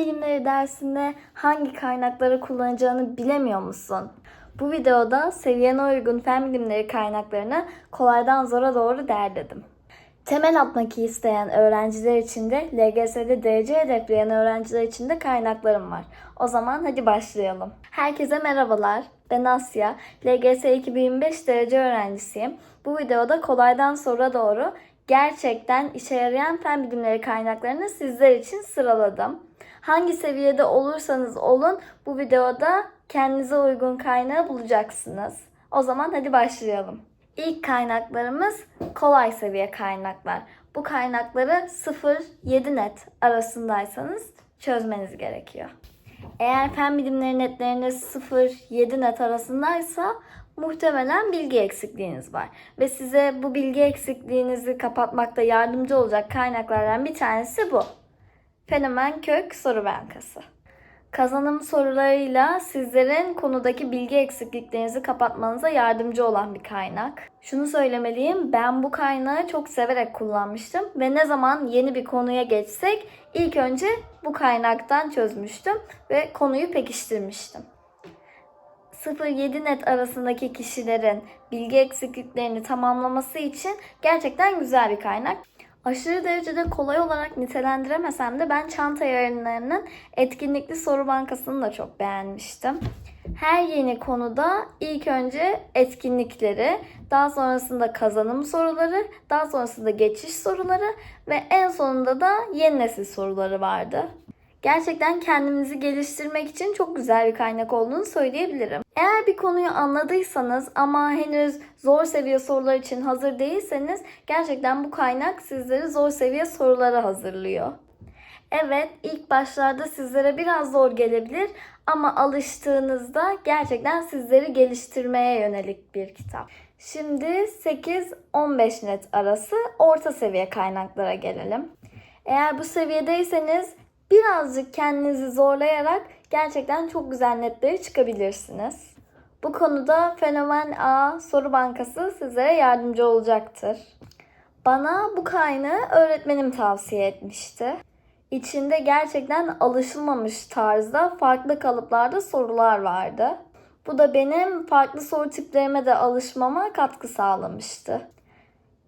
bilimleri dersinde hangi kaynakları kullanacağını bilemiyor musun? Bu videoda seviyene uygun fen bilimleri kaynaklarını kolaydan zora doğru derledim. Temel atmak isteyen öğrenciler için de LGS'de derece hedefleyen öğrenciler için de kaynaklarım var. O zaman hadi başlayalım. Herkese merhabalar. Ben Asya. LGS 2025 derece öğrencisiyim. Bu videoda kolaydan zora doğru gerçekten işe yarayan fen bilimleri kaynaklarını sizler için sıraladım. Hangi seviyede olursanız olun bu videoda kendinize uygun kaynağı bulacaksınız. O zaman hadi başlayalım. İlk kaynaklarımız kolay seviye kaynaklar. Bu kaynakları 0-7 net arasındaysanız çözmeniz gerekiyor. Eğer fen bilimleri netleriniz 0-7 net arasındaysa muhtemelen bilgi eksikliğiniz var. Ve size bu bilgi eksikliğinizi kapatmakta yardımcı olacak kaynaklardan bir tanesi bu. Fenomen Kök Soru Bankası. Kazanım sorularıyla sizlerin konudaki bilgi eksikliklerinizi kapatmanıza yardımcı olan bir kaynak. Şunu söylemeliyim, ben bu kaynağı çok severek kullanmıştım ve ne zaman yeni bir konuya geçsek ilk önce bu kaynaktan çözmüştüm ve konuyu pekiştirmiştim. 0-7 net arasındaki kişilerin bilgi eksikliklerini tamamlaması için gerçekten güzel bir kaynak. Aşırı derecede kolay olarak nitelendiremesem de ben çanta yayınlarının etkinlikli soru bankasını da çok beğenmiştim. Her yeni konuda ilk önce etkinlikleri, daha sonrasında kazanım soruları, daha sonrasında geçiş soruları ve en sonunda da yeni nesil soruları vardı. Gerçekten kendinizi geliştirmek için çok güzel bir kaynak olduğunu söyleyebilirim. Eğer bir konuyu anladıysanız ama henüz zor seviye sorular için hazır değilseniz gerçekten bu kaynak sizleri zor seviye sorulara hazırlıyor. Evet, ilk başlarda sizlere biraz zor gelebilir ama alıştığınızda gerçekten sizleri geliştirmeye yönelik bir kitap. Şimdi 8-15 net arası orta seviye kaynaklara gelelim. Eğer bu seviyedeyseniz birazcık kendinizi zorlayarak gerçekten çok güzel netleri çıkabilirsiniz. Bu konuda Fenomen A Soru Bankası sizlere yardımcı olacaktır. Bana bu kaynağı öğretmenim tavsiye etmişti. İçinde gerçekten alışılmamış tarzda farklı kalıplarda sorular vardı. Bu da benim farklı soru tiplerime de alışmama katkı sağlamıştı.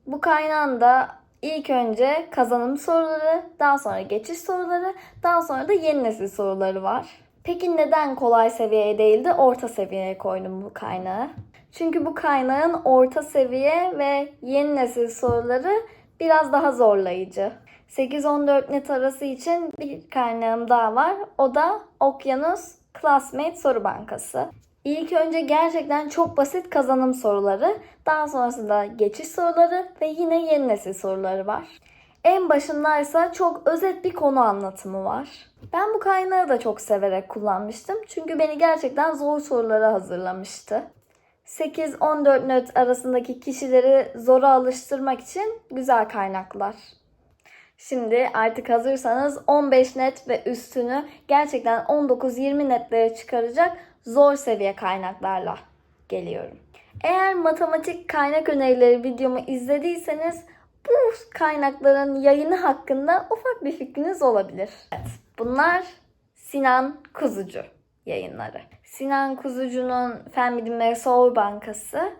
Bu kaynağın da ilk önce kazanım soruları, daha sonra geçiş soruları, daha sonra da yeni nesil soruları var. Peki neden kolay seviyeye değil de orta seviyeye koydum bu kaynağı? Çünkü bu kaynağın orta seviye ve yeni nesil soruları biraz daha zorlayıcı. 8-14 net arası için bir kaynağım daha var. O da Okyanus Classmate Soru Bankası. İlk önce gerçekten çok basit kazanım soruları, daha sonrasında geçiş soruları ve yine yeni nesil soruları var. En başındaysa çok özet bir konu anlatımı var. Ben bu kaynağı da çok severek kullanmıştım çünkü beni gerçekten zor sorulara hazırlamıştı. 8-14 net arasındaki kişileri zora alıştırmak için güzel kaynaklar. Şimdi artık hazırsanız 15 net ve üstünü gerçekten 19-20 netlere çıkaracak zor seviye kaynaklarla geliyorum. Eğer matematik kaynak önerileri videomu izlediyseniz bu kaynakların yayını hakkında ufak bir fikriniz olabilir. Evet, bunlar Sinan Kuzucu yayınları. Sinan Kuzucu'nun Fen Bilimleri Soğur Bankası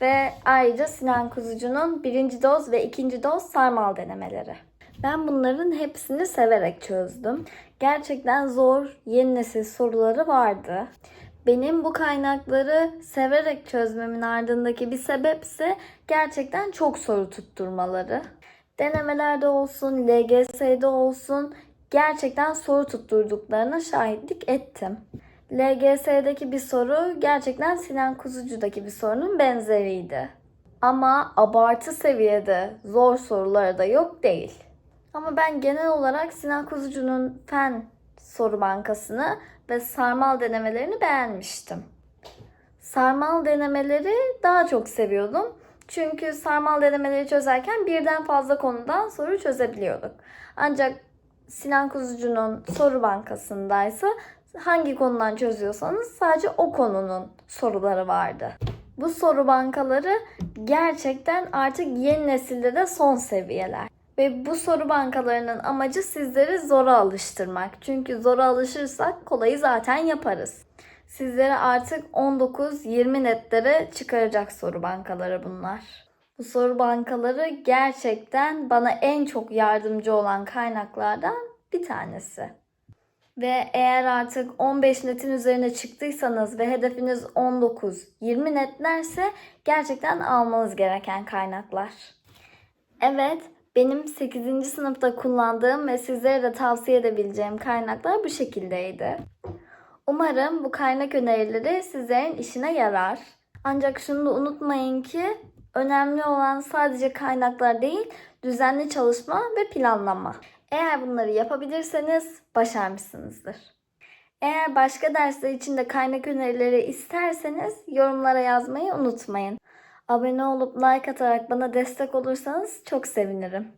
ve ayrıca Sinan Kuzucu'nun birinci doz ve ikinci doz sarmal denemeleri. Ben bunların hepsini severek çözdüm. Gerçekten zor yeni nesil soruları vardı. Benim bu kaynakları severek çözmemin ardındaki bir sebepse gerçekten çok soru tutturmaları. Denemelerde olsun, LGS'de olsun gerçekten soru tutturduklarına şahitlik ettim. LGS'deki bir soru gerçekten Sinan Kuzucu'daki bir sorunun benzeriydi. Ama abartı seviyede zor soruları da yok değil. Ama ben genel olarak Sinan Kuzucu'nun fen soru bankasını ve sarmal denemelerini beğenmiştim. Sarmal denemeleri daha çok seviyordum. Çünkü sarmal denemeleri çözerken birden fazla konudan soru çözebiliyorduk. Ancak Sinan Kuzucu'nun soru bankasındaysa hangi konudan çözüyorsanız sadece o konunun soruları vardı. Bu soru bankaları gerçekten artık yeni nesilde de son seviyeler. Ve bu soru bankalarının amacı sizleri zora alıştırmak. Çünkü zora alışırsak kolayı zaten yaparız. Sizlere artık 19-20 netlere çıkaracak soru bankaları bunlar. Bu soru bankaları gerçekten bana en çok yardımcı olan kaynaklardan bir tanesi. Ve eğer artık 15 netin üzerine çıktıysanız ve hedefiniz 19-20 netlerse gerçekten almanız gereken kaynaklar. Evet, benim 8. sınıfta kullandığım ve sizlere de tavsiye edebileceğim kaynaklar bu şekildeydi. Umarım bu kaynak önerileri sizlerin işine yarar. Ancak şunu da unutmayın ki önemli olan sadece kaynaklar değil, düzenli çalışma ve planlama. Eğer bunları yapabilirseniz başarmışsınızdır. Eğer başka dersler için de kaynak önerileri isterseniz yorumlara yazmayı unutmayın. Abone olup like atarak bana destek olursanız çok sevinirim.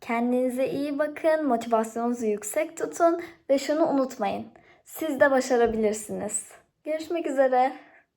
Kendinize iyi bakın, motivasyonunuzu yüksek tutun ve şunu unutmayın. Siz de başarabilirsiniz. Görüşmek üzere.